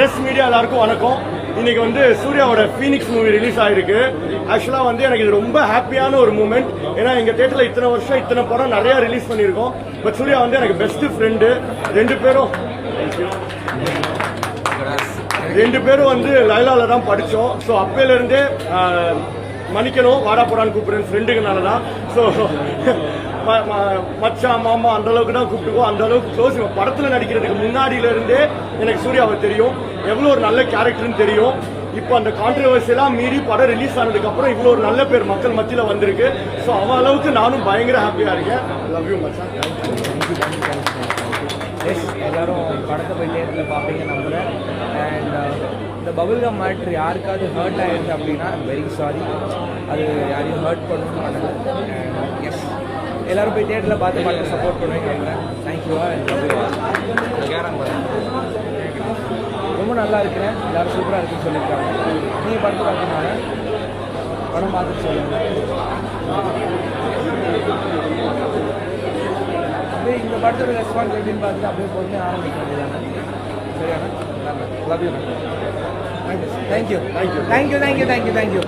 Dress media எல்லாருக்கும் வணக்கம். இன்னைக்கு வந்து சூர்யாவோட ஃபீனிக்ஸ் மூவி ரிலீஸ் ஆயிருக்கு. ஆக்சுவலாக வந்து எனக்கு இது ரொம்ப ஹாப்பியான ஒரு மூமெண்ட் ஏன்னா எங்கள் தேட்டரில் இத்தனை வருஷம் இத்தனை படம் நிறைய ரிலீஸ் பண்ணியிருக்கோம். பட் சூர்யா வந்து எனக்கு பெஸ்ட் ஃப்ரெண்டு ரெண்டு பேரும் ரெண்டு பேரும் வந்து லைலால தான் படித்தோம் ஸோ அப்பையிலேருந்தே மன்னிக்கணும். வாடா போடான்னு கூப்பிடுறேன் ஃப்ரெண்டுங்கனால தான் ஸோ மச்சான் மாமா அந்த அளவுக்கு தான் கூப்பிட்டுக்கோ அந்த அளவுக்கு க்ளோஸ் படத்தில் நடிக்கிறதுக்கு முன்னாடியில இருந்தே எனக்கு சூர்யாவை தெரியும். எவ்வளோ ஒரு நல்ல கேரக்டர்னு தெரியும். இப்போ அந்த கான்ட்ரவர்சி எல்லாம் மீறி படம் ரிலீஸ் ஆனதுக்கு அப்புறம் இவ்வளோ ஒரு நல்ல பேர் மக்கள் மத்தியில் வந்திருக்கு. ஸோ அவன் அளவுக்கு நானும் பயங்கர ஹாப்பியாக இருக்கேன். லவ் யூ மச்சான் எஸ் எல்லாரும் படத்தை போய் தேட்டரில் பார்ப்பீங்க நம்புகிறேன் அண்ட் uh, இந்த பபுல்கம் மேட்ரு யாருக்காவது ஹர்ட் ஆயிடுது அப்படின்னா வெரி சாரி அது யாரையும் ஹர்ட் பண்ணணும் மாட்டாங்க எல்லாரும் போய் தேட்டரில் பார்த்து பார்த்து சப்போர்ட் பண்ணுவீங்க தேங்க்யூ ரொம்ப நல்லா இருக்கிறேன். எல்லாரும் சூப்பராக இருக்குன்னு சொல்லியிருக்காங்க. நீங்கள் படத்தை பார்த்தீங்கன்னா படம் பார்த்துட்டு சொல்லுங்க. அப்படியே இந்த படத்தோட ரெஸ்பான்ஸ் எப்படின்னு பார்த்துட்டு அப்படியே பொறுமையாக ஆரம்பிக்க சரியான love you thank you thank you thank you thank you thank you